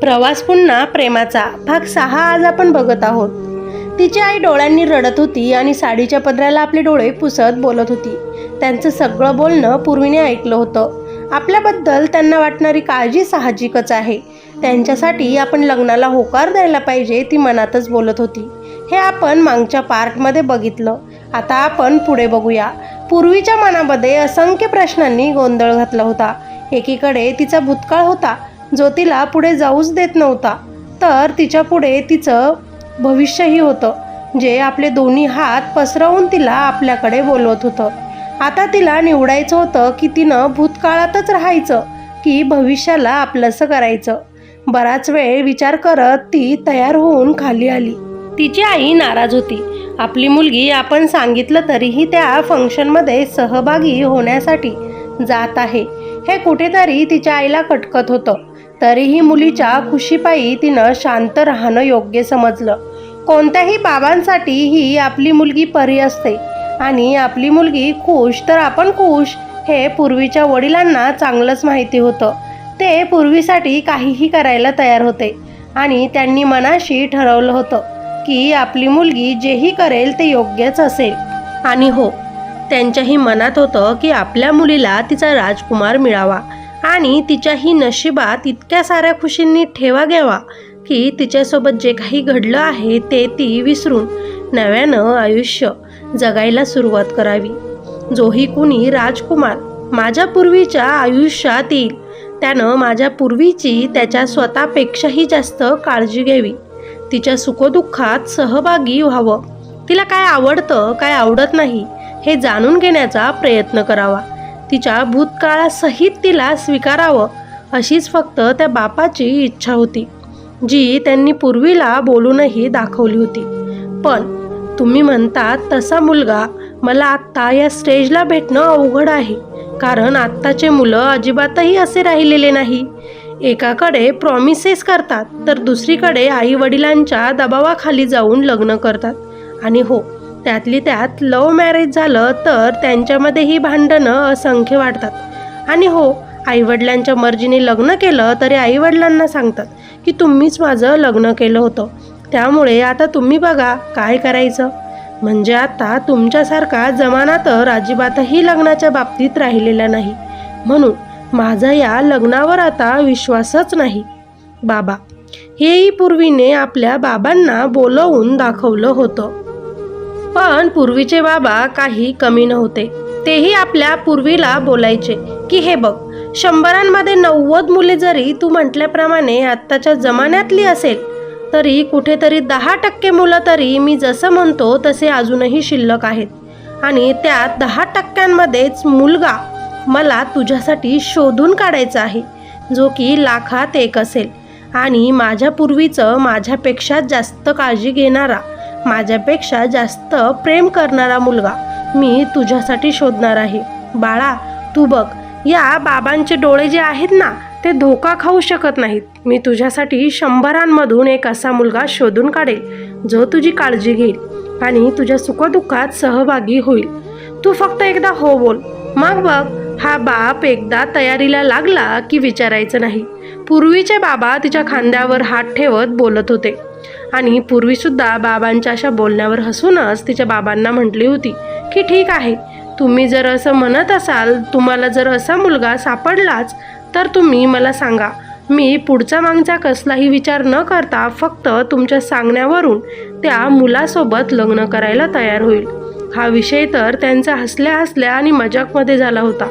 प्रवास पुन्हा प्रेमाचा. भाग सहा आज आपण बघत आहोत. तिची आई डोळ्यांनी रडत होती आणि साडीच्या पदराला आपले डोळे पुसत बोलत होती. त्यांचं सगळं बोलणं पूर्वीने ऐकलं होतं. आपल्याबद्दल त्यांना वाटणारी काळजी साहजिकच आहे. त्यांच्यासाठी आपण लग्नाला होकार द्यायला पाहिजे ती मनातच बोलत होती. हे आपण मागच्या पार्टमध्ये बघितलं. आता आपण पुढे बघूया. पूर्वीच्या मनामध्ये असंख्य प्रश्नांनी गोंधळ घातला होता. एकीकडे तिचा भूतकाळ होता. जो तिला पुढे जाऊच देत नव्हता. तर तिच्या पुढे तिचं भविष्यही होतं जे आपले दोन्ही हात पसरवून तिला आपल्याकडे बोलवत होतं. आता तिला निवडायचं होतं की तिनं भूतकाळातच राहायचं की भविष्याला आपलंसं करायचं. बराच वेळ विचार करत ती तयार होऊन खाली आली. तिची आई नाराज होती. आपली मुलगी आपण सांगितलं तरीही त्या फंक्शनमध्ये सहभागी होण्यासाठी जात आहे. हे कुठेतरी तिच्या आईला कटकत होतं. तरीही मुलीच्या खुशीपायी तिनं शांत राहणं योग्य समजलं. कोणत्याही बाबांसाठी ही आपली मुलगी परी असते. आणि आपली मुलगी खुश तर आपण खुश हे पूर्वीच्या वडिलांना चांगलंच माहिती होतं. ते पूर्वीसाठी काहीही करायला तयार होते. आणि त्यांनी मनाशी ठरवलं होतं की आपली मुलगी जेही करेल ते योग्यच असेल. आणि हो त्यांच्याही मनात होतं की आपल्या मुलीला तिचा राजकुमार मिळावा. आणि तिच्याही नशिबात इतक्या साऱ्या खुशींनी ठेवा घ्यावा की तिच्यासोबत जे काही घडलं आहे ते ती विसरून नव्यानं आयुष्य जगायला सुरुवात करावी. जोही कुणी राजकुमार माझ्या पूर्वीच्या आयुष्यात येईल. त्यानं माझ्या पूर्वीची त्याच्या स्वतःपेक्षाही जास्त काळजी घ्यावी. तिच्या सुखदुःखात सहभागी व्हावं. तिला काय आवडतं काय आवडत नाही हे जाणून घेण्याचा प्रयत्न करावा. तिच्या भूतकाळासहित तिला स्वीकारावं अशीच फक्त त्या बापाची इच्छा होती जी त्यांनी पूर्वीला बोलूनही दाखवली होती. पण तुम्ही म्हणतात तसा मुलगा मला आत्ता या स्टेजला भेटणं अवघड आहे कारण आत्ताचे मुलं अजिबातही असे राहिलेले नाही. एकाकडे प्रॉमिसेस करतात तर दुसरीकडे आई वडिलांच्या दबावाखाली जाऊन लग्न करतात. आणि हो त्यातली त्यात लव मॅरेज झालं तर त्यांच्यामध्येही भांडणं असंख्य वाढतात. आणि हो आईवडिलांच्या मर्जीने लग्न केलं तरी आईवडिलांना सांगतात की तुम्हीच माझं लग्न केलं होतं. त्यामुळे आता तुम्ही बघा काय करायचं. म्हणजे आता तुमच्यासारखा जमाना तर अजिबातही लग्नाच्या बाबतीत राहिलेला नाही. म्हणून माझा या लग्नावर आता विश्वासच नाही. बाबा हेही पूर्वीने आपल्या बाबांना बोलवून दाखवलं होतं. पण पूर्वीचे बाबा काही कमी नव्हते. तेही आपल्या पूर्वीला बोलायचे की हे बघ शंभरांमध्ये नव्वद मुले जरी तू म्हटल्याप्रमाणे आत्ताच्या जमान्यातली असेल तरी कुठेतरी दहा टक्के मुलं तरी मी जसं म्हणतो तसे अजूनही शिल्लक आहेत. आणि त्यात दहा टक्क्यांमध्येच मुलगा मला तुझ्यासाठी शोधून काढायचा आहे जो की लाखात एक असेल. आणि माझ्या पूर्वीचं माझ्यापेक्षा जास्त काळजी घेणारा माझ्यापेक्षा जास्त प्रेम करणारा मुलगा मी तुझ्यासाठी शोधणार आहे. बाळा तू बघ या बाबांचे डोळे जे आहेत ना ते धोका खाऊ शकत नाहीत. मी तुझ्यासाठी शंभरांमधून एक असा मुलगा शोधून काढेल जो तुझी काळजी घेईल आणि तुझ्या सुखदुःखात सहभागी होईल. तू फक्त एकदा हो बोल. मग बघ हा बाप एकदा तयारीला लागला की विचारायचं नाही. पूर्वीचे बाबा तिच्या खांद्यावर हात ठेवत बोलत होते. आणि पूर्वीसुद्धा बाबांच्या अशा बोलण्यावर हसूनच तिच्या बाबांना म्हटली होती की ठीक आहे. तुम्ही जर असं म्हणत असाल तुम्हाला जर असा मुलगा सापडलाच तर तुम्ही मला सांगा. मी पुढचा मागचा कसलाही विचार न करता फक्त तुमच्या सांगण्यावरून त्या मुलासोबत लग्न करायला तयार होईल. हा विषय तर त्यांचा हसल्या हसल्या आणि मजाकमध्ये झाला होता.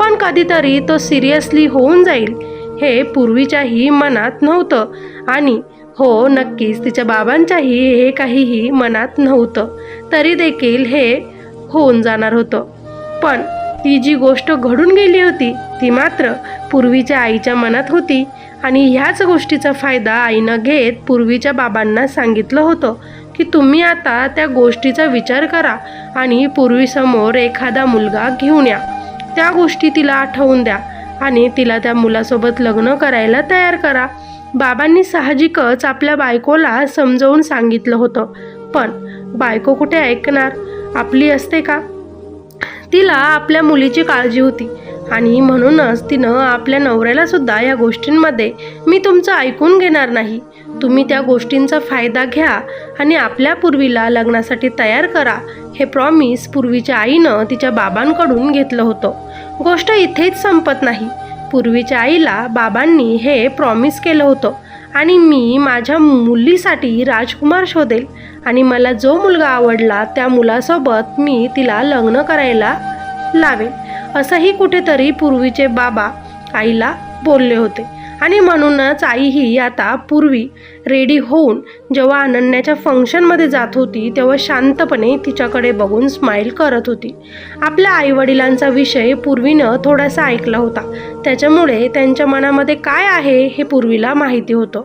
पण कधीतरी तो सिरियसली होऊन जाईल हे पूर्वीच्याही मनात नव्हतं. आणि हो नक्कीच. तिच्या बाबांच्याही हे काहीही मनात नव्हतं. तरी देखील हे होऊन जाणार होतं. पण ती जी गोष्ट घडून गेली होती ती मात्र पूर्वीच्या आईच्या मनात होती आणि ह्याच गोष्टीचा फायदा आईनं घेत पूर्वीच्या बाबांना सांगितलं होतं की तुम्ही आता त्या गोष्टीचा विचार करा आणि पूर्वीसमोर एखादा मुलगा घेऊन या. त्या गोष्टी तिला आठवून द्या आणि तिला त्या मुलासोबत लग्न करायला तयार करा. बाबांनी साहजिकच आपल्या बायकोला समजावून सांगितलं होतं. पण बायको कुठे ऐकणार? आपली असते का? तिला आपल्या मुलीची काळजी होती आणि म्हणूनच तिनं आपल्या नवऱ्याला सुद्धा या गोष्टींमध्ये मी तुमचं ऐकून घेणार नाही. तुम्ही त्या गोष्टींचा फायदा घ्या आणि आपल्या पूर्वीला लग्नासाठी तयार करा हे प्रॉमिस पूर्वीच्या आईनं तिच्या बाबांकडून घेतलं होतं. गोष्ट इथेच संपत नाही. पूर्वीच्या आईला बाबांनी हे प्रॉमिस केलं होतं. आणि मी माझ्या मुलीसाठी राजकुमार शोधेल. आणि मला जो मुलगा आवडला त्या मुलासोबत मी तिला लग्न करायला लावेल. असंही कुठेतरी पूर्वीचे बाबा आईला बोलले होते. आणि म्हणूनच आई ही आता पूर्वी रेडी होऊन जेव्हा अनन्याच्या फंक्शनमध्ये जात होती तेव्हा शांतपणे तिच्याकडे बघून स्माईल करत होती. आपल्या आईवडिलांचा विषय पूर्वीनं थोडासा ऐकला होता. त्याच्यामुळे त्यांच्या मनामध्ये काय आहे हे पूर्वीला माहिती होतं.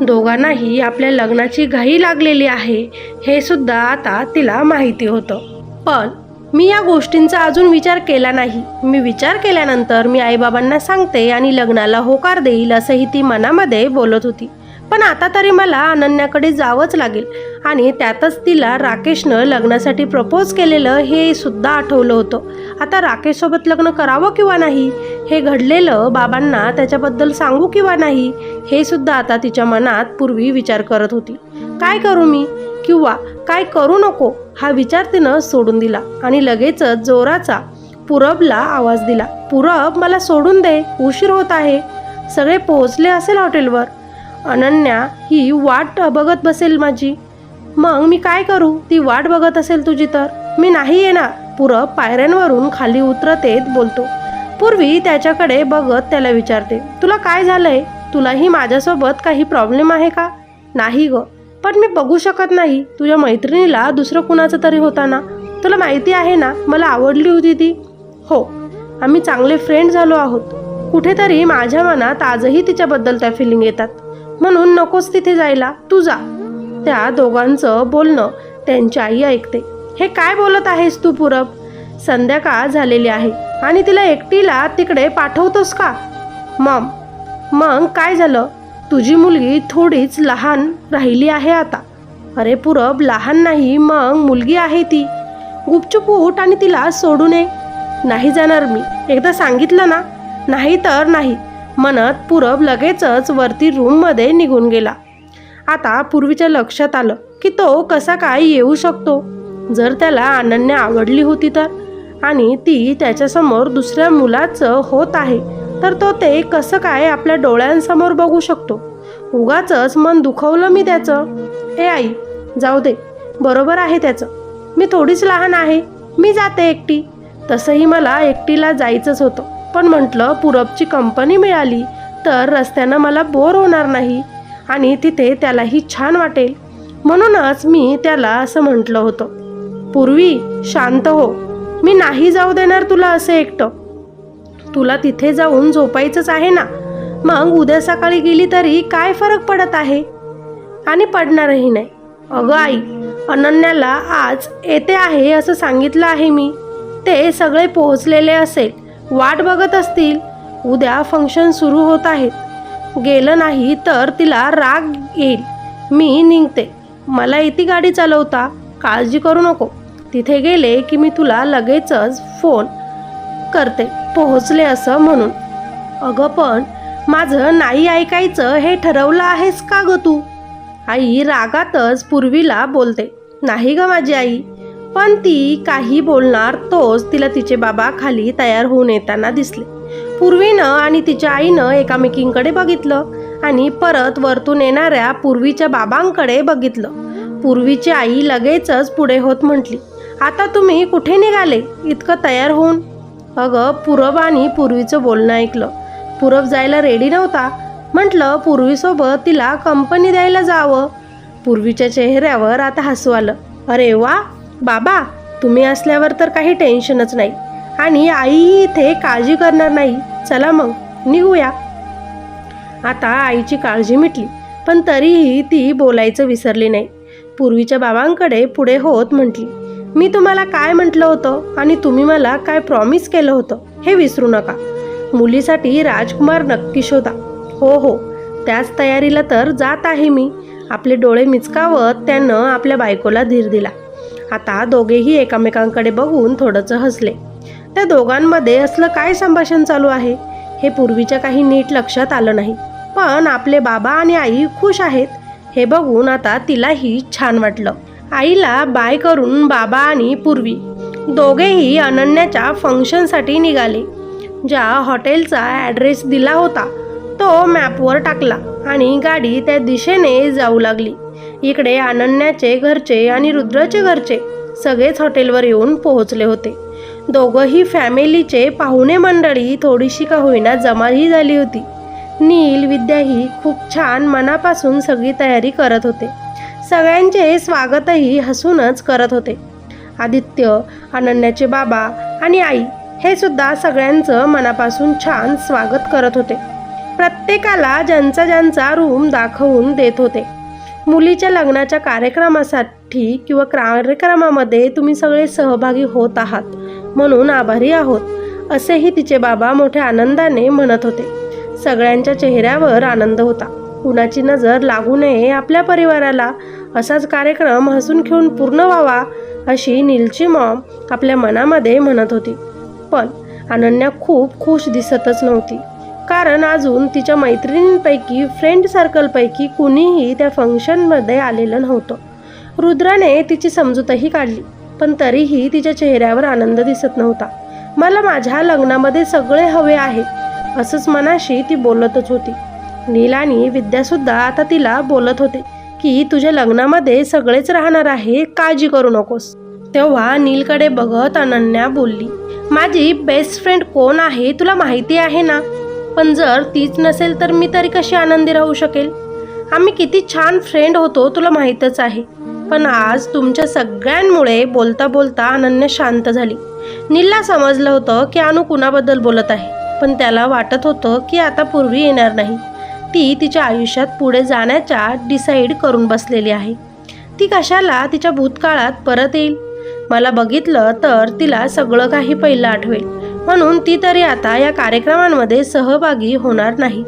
दोघांनाही आपल्या लग्नाची घाई लागलेली आहे हे सुद्धा आता तिला माहिती होतं. पण मी या गोष्टींचा अजून विचार केला नाही. मी विचार केल्यानंतर मी आईबाबांना सांगते आणि लग्नाला होकार देईल असंही ती मनामध्ये बोलत होती. पण आता तरी मला अनन्याकडे जावंच लागेल आणि त्यातच तिला राकेशनं लग्नासाठी प्रपोज केलेलं हे सुद्धा आठवलं होतं. आता राकेशसोबत लग्न करावं किंवा नाही? हे घडलेलं बाबांना त्याच्याबद्दल सांगू किंवा नाही? हे सुद्धा आता तिच्या मनात पूर्वी विचार करत होती. काय करू मी? किंवा काय करू नको? हा विचार तिनं सोडून दिला आणि लगेचच जोराचा पुरबला आवाज दिला. पुरब मला सोडून दे. उशीर होत आहे. सगळे पोहोचले असेल हॉटेलवर. अनन्या ही वाट बघत बसेल माझी. मग मी काय करू? ती वाट बघत असेल तुझी तर. मी नाही येणार. पुरब पायऱ्यांवरून खाली उतरत येत बोलतो. पूर्वी त्याच्याकडे बघत त्याला विचारते तुला काय झालंय? तुलाही माझ्यासोबत काही प्रॉब्लेम आहे का? नाही ग. पण मी बघू शकत नाही. तुझ्या मैत्रिणीला दुसरं कुणाचं तरी होता ना तुला माहिती आहे ना मला आवडली होती ती. हो आम्ही चांगले फ्रेंड झालो आहोत. कुठेतरी माझ्या मनात आजही तिच्याबद्दल त्या फिलिंग येतात. म्हणून नकोस तिथे जायला. तू जा. त्या दोघांचं बोलणं त्यांची आई ऐकते. हे काय बोलत आहेस तू पुरब? संध्याकाळ झालेली आहे. आणि तिला एकटीला तिकडे पाठवतोस का? मम मग काय झालं? तुझी मुलगी थोडीच लहान राहिली आहे आता. अरे पुरब लहान नाही मग मुलगी आहे ती. गुपचूप उठ आणि तिला सोडू नये नाही जाणार मी. एकदा सांगितलं ना? नाही तर नाही. म्हणत पुरब लगेचच वरती रूममध्ये निघून गेला. आता पूर्वीच्या लक्षात आलं की तो कसा काय येऊ शकतो. जर त्याला अनन्या आवडली होती तर. आणि ती त्याच्यासमोर दुसऱ्या मुलाचं होत आहे. तर तो ते कसं काय आपल्या डोळ्यांसमोर बघू शकतो? उगाच मन दुखवलं मी त्याचं. ए आई जाऊ दे. बरोबर आहे त्याचं. मी थोडीच लहान आहे. मी जाते एकटी. तसंही मला एकटीला जायचंच होतं. पण म्हटलं पुरबची कंपनी मिळाली तर रस्त्यानं मला बोर होणार नाही आणि तिथे त्यालाही छान वाटेल. म्हणूनच मी त्याला असं म्हटलं होतं. पूर्वी शांत हो. मी नाही जाऊ देणार तुला असं एकटं. तुला तिथे जाऊन झोपायचंच आहे ना? मग उद्या सकाळी गेली तरी काय फरक पडत आहे? आणि पडणारही नाही. अगं आई अनन्याला आज येते आहे असं सांगितलं आहे मी. ते सगळे पोहोचलेले असेल वाट बघत असतील. उद्या फंक्शन सुरू होत आहेत. गेलं नाही तर तिला राग येईल. मी निघते. मला येते गाडी चालवता काळजी करू नको. तिथे गेले की मी तुला लगेचच फोन करते पोहोचले असं म्हणून. अगं पण माझं नाही ऐकायचं हे ठरवलं आहेस का ग तू? आई रागातच पूर्वीला बोलते नाही ग माझी आई. पण ती काही बोलणार तोच तिला तिचे बाबा खाली तयार होऊन येताना दिसले. पूर्वीनं आणि तिच्या आईनं एकामेकींकडे बघितलं आणि परत वरतून येणाऱ्या पूर्वीच्या बाबांकडे बघितलं. पूर्वीची आई लगेचच पुढे होत म्हटली आता तुम्ही कुठे निघाले? इतकं तयार होऊन अगं पूरब आणि पूर्वीचं बोलणं ऐकलं. पूरब जायला रेडी नव्हता. म्हटलं पूर्वीसोबत तिला कंपनी द्यायला जावं. पूर्वीच्या चेहऱ्यावर आता हसू आलं. अरे वा! बाबा तुम्ही असल्यावर तर काही टेन्शनच नाही. आणि आईही इथे काळजी करणार नाही. चला मग निघूया. आता आईची काळजी मिटली पण तरीही ती बोलायचं विसरली नाही. पूर्वीच्या बाबांकडे पुढे होत म्हटली मी तुम्हाला काय म्हटलं होतं आणि तुम्ही मला काय प्रॉमिस केलं होतं हे विसरू नका. मुलीसाठी राजकुमार नक्की शोधा. हो हो. त्याच तयारीला तर जात आहे मी. आपले डोळे मिचकावत त्यानं आपल्या बायकोला धीर दिला. आता दोघेही एकामेकांकडे बघून थोडंसं हसले. त्या दोघांमध्ये असलं काय संभाषण चालू आहे? हे पूर्वीच्या काही नीट लक्षात आलं नाही. पण आपले बाबा आणि आई खुश आहेत. हे बघून आता तिलाही छान वाटलं. आईला बाय करून बाबा आणि पूर्वी. दोघेही अनन्याच्या फंक्शनसाठी निघाले. ज्या हॉटेलचा ॲड्रेस दिला होता तो मॅपवर टाकला आणि गाडी त्या दिशेने जाऊ लागली. इकडे अनन्याचे घरचे आणि रुद्राचे घरचे सगळेच हॉटेलवर येऊन पोहोचले होते. दोघंही फॅमिलीचे पाहुणे मंडळी थोडीशी का होईना जमाही झाली होती. नील विद्याही खूप छान मनापासून सगळी तयारी करत होते. सगळ्यांचे स्वागतही हसूनच करत होते. आदित्य अनन्याचे बाबा आणि आई हे सुद्धा सगळ्यांचं मनापासून छान स्वागत करत होते. प्रत्येकाला ज्यांचा ज्यांचा रूम दाखवून देत होते. मुलीच्या लग्नाच्या कार्यक्रमासाठी किंवा कार्यक्रमामध्ये तुम्ही सगळे सहभागी होत आहात म्हणून आभारी आहोत असेही तिचे बाबा मोठ्या आनंदाने म्हणत होते. सगळ्यांच्या चेहऱ्यावर आनंद होता. कुणाची नजर लागू नये आपल्या परिवाराला असाच कार्यक्रम हसून खेळून पूर्ण व्हावा अशी नीलची मॉम आपल्या मनामध्ये म्हणत होती. पण अनन्या खूप खुश दिसतच नव्हती. कारण अजून तिच्या मैत्रिणींपैकी फ्रेंड सर्कलपैकी कुणीही त्या फंक्शनमध्ये आलेलं नव्हतं. रुद्राने तिची समजूतही काढली पण तरीही तिच्या चेहऱ्यावर आनंद दिसत नव्हता. मला माझ्या लग्नामध्ये सगळे हवे आहे असंच मनाशी ती बोलतच होती. नीलानी विद्यासुद्धा आता तिला बोलत होते. की तुझ्या लग्नामध्ये सगळेच राहणार आहे काळजी करू नकोस. तेव्हा नीलकडे बघत अनन्या बोलली माझी बेस्ट फ्रेंड कोण आहे तुला माहिती आहे ना? पण जर तीच नसेल तर मी तरी कशी आनंदी राहू शकेल? आम्ही किती छान फ्रेंड होतो तुला माहीतच आहे. पण आज तुमच्या सगळ्यांमुळे बोलता बोलता अनन्या शांत झाली. नीलला समजलं होतं की अनु कुणाबद्दल बोलत आहे पण त्याला वाटत होतं की आता पूर्वी येणार नाही. ती तिच्या आयुष्यात पुढे जाण्याच्या डिसाईड करून बसलेली आहे. ती कशाला तिच्या भूतकाळात परत येईल? मला बघितलं तर तिला सगळं काही पहिलं आठवेल. म्हणून ती तरी आता या कार्यक्रमांमध्ये सहभागी होणार नाही.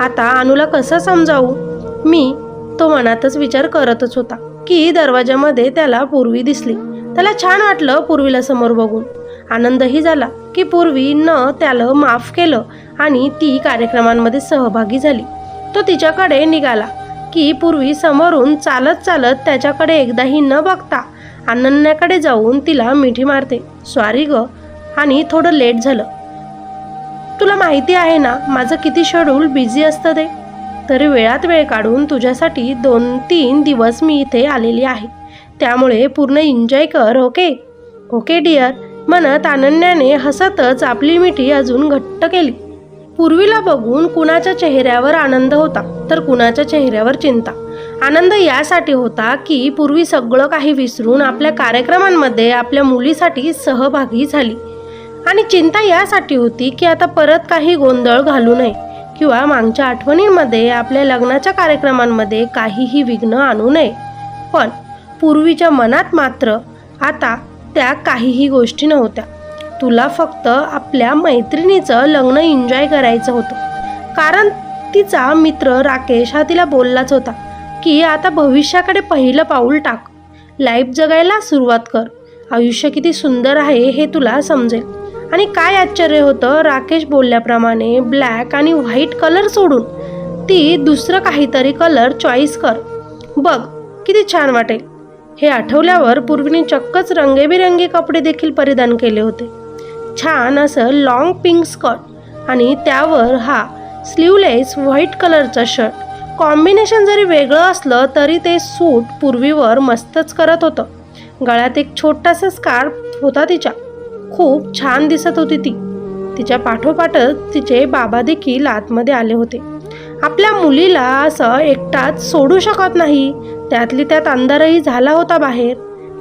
आता अनुला कसं समजावू? मी तो मनातच विचार करतच होता की दरवाजामध्ये त्याला पूर्वी दिसली. त्याला छान वाटलं पूर्वीला समोर बघून. आनंदही झाला की पूर्वी न त्याला माफ केलं आणि ती कार्यक्रमांमध्ये सहभागी झाली. तो तिच्याकडे निघाला की पूर्वी समोरून चालत चालत त्याच्याकडे एकदाही न बघता अनन्याकडे जाऊन तिला मिठी मारते. स्वारी ग आणि थोडं लेट झालं. तुला माहिती आहे ना माझं किती शेड्यूल बिझी असतं ते? तरी वेळात वेळ काढून तुझ्यासाठी दोन तीन दिवस मी इथे आलेली आहे. त्यामुळे पूर्ण एन्जॉय कर ओके? ओके डिअर म्हणत अनन्याने हसतच आपली मिठी अजून घट्ट केली. पूर्वीला बघून कुणाच्या चेहऱ्यावर आनंद होता तर कुणाच्या चेहऱ्यावर चिंता. आनंद यासाठी होता की पूर्वी सगळं काही विसरून आपल्या कार्यक्रमांमध्ये आपल्या मुलीसाठी सहभागी झाली. आणि चिंता यासाठी होती की आता परत काही गोंधळ घालू नये किंवा मागच्या आठवणींमध्ये आपल्या लग्नाच्या कार्यक्रमांमध्ये काहीही विघ्न आणू नये. पण पूर्वीच्या मनात मात्र आता त्या काहीही गोष्टी नव्हत्या. तुला फक्त आपल्या मैत्रिणीचं लग्न एन्जॉय करायचं होतं. कारण तिचा मित्र राकेश हा तिला बोललाच होता की आता भविष्याकडे पहिलं पाऊल टाक. लाईफ जगायला सुरुवात कर. आयुष्य किती सुंदर आहे हे तुला समजेल. आणि काय आश्चर्य होतं राकेश बोलल्याप्रमाणे ब्लॅक आणि व्हाईट कलर सोडून ती दुसरं काहीतरी कलर चॉईस कर. बघ किती छान वाटेल. हे आठवल्यावर पूर्वीने चक्कच रंगेबिरंगी कपडे देखील परिधान केले होते. छान असं लॉंग पिंक स्कर्ट आणि त्यावर हा स्लीवलेस व्हाईट कलरचा शर्ट कॉम्बिनेशन जरी वेगळं असलं तरी ते सूट पूर्वीवर मस्तच करत होतं. गळ्यात एक छोटासा स्कार्फ होता तिच्या. खूप छान दिसत होती ती. तिच्या पाठोपाठच तिचे बाबा देखील आतमध्ये आले होते. आपल्या मुलीला असं एकटाच सोडू शकत नाही. त्यातली त्यात अंधारही झाला होता बाहेर.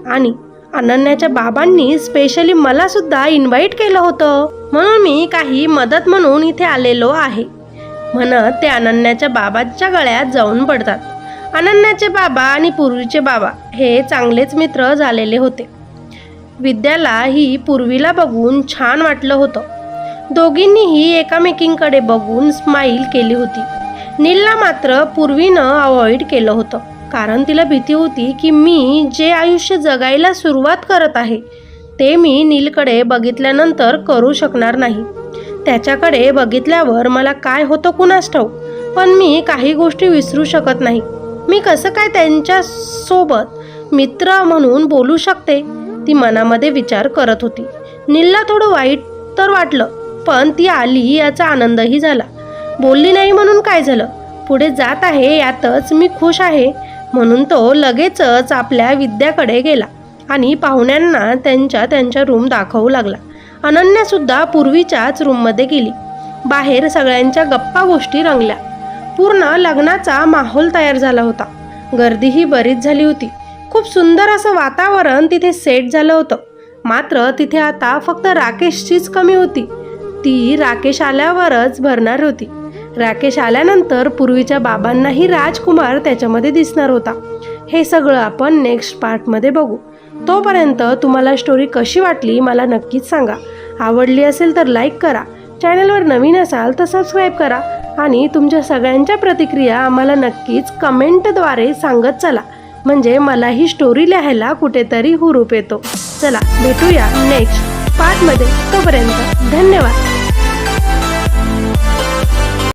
आणि अनन्याच्या बाबांनी स्पेशली मला सुद्धा इन्व्हाइट केलं होतं. म्हणून मी काही मदत म्हणून इथे आलेलो आहे. म्हणत ते अनन्याच्या बाबांच्या गळ्यात जाऊन पडतात. अनन्याचे बाबा आणि पूर्वीचे बाबा हे चांगलेच मित्र झालेले होते. विद्याला ही पूर्वीला बघून छान वाटलं होतं. दोघींनीही एकामेकींकडे बघून स्माईल केली होती. नीलला मात्र पूर्वीनं अवॉइड केलं होतं. कारण तिला भीती होती की मी जे आयुष्य जगायला सुरुवात करत आहे ते मी नीलकडे बघितल्यानंतर करू शकणार नाही. त्याच्याकडे बघितल्यावर मला काय होतं कुणास ठाऊक पण मी काही गोष्टी विसरू शकत नाही. मी कसं काय त्यांच्यासोबत मित्र म्हणून बोलू शकते? ती मनामध्ये विचार करत होती. नीलला थोडं वाईट तर वाटलं पण ती आली याचा आनंदही झाला. बोलली नाही म्हणून काय झालं? पुढे जात आहे यातच मी खुश आहे. म्हणून तो लगेचच आपल्या विद्याकडे गेला आणि पाहुण्यांना त्यांच्या त्यांच्या रूम दाखवू लागला. अनन्यासुद्धा पूर्वीच्याच रूममध्ये गेली. बाहेर सगळ्यांच्या गप्पा गोष्टी रंगल्या. पूर्ण लग्नाचा माहोल तयार झाला होता. गर्दीही बरीच झाली होती. खूप सुंदर असं वातावरण तिथे सेट झालं होतं. मात्र तिथे आता फक्त राकेशचीच कमी होती. ती राकेश आल्यावरच भरणार होती. राकेश आल्यानंतर पूर्वीच्या बाबांनाही राजकुमार त्याच्यामध्ये दिसणार होता. हे सगळं आपण नेक्स्ट पार्टमध्ये बघू. तोपर्यंत तुम्हाला स्टोरी कशी वाटली मला नक्कीच सांगा. आवडली असेल तर लाईक करा. चॅनलवर नवीन असाल तर सबस्क्राईब करा. आणि तुमच्या सगळ्यांच्या प्रतिक्रिया आम्हाला नक्कीच कमेंटद्वारे सांगत चला. म्हणजे मला ही स्टोरी लिहायला कुठेतरी हुरूप येतो. चला भेटूया नेक्स्ट पार्टमध्ये तोपर्यंत धन्यवाद.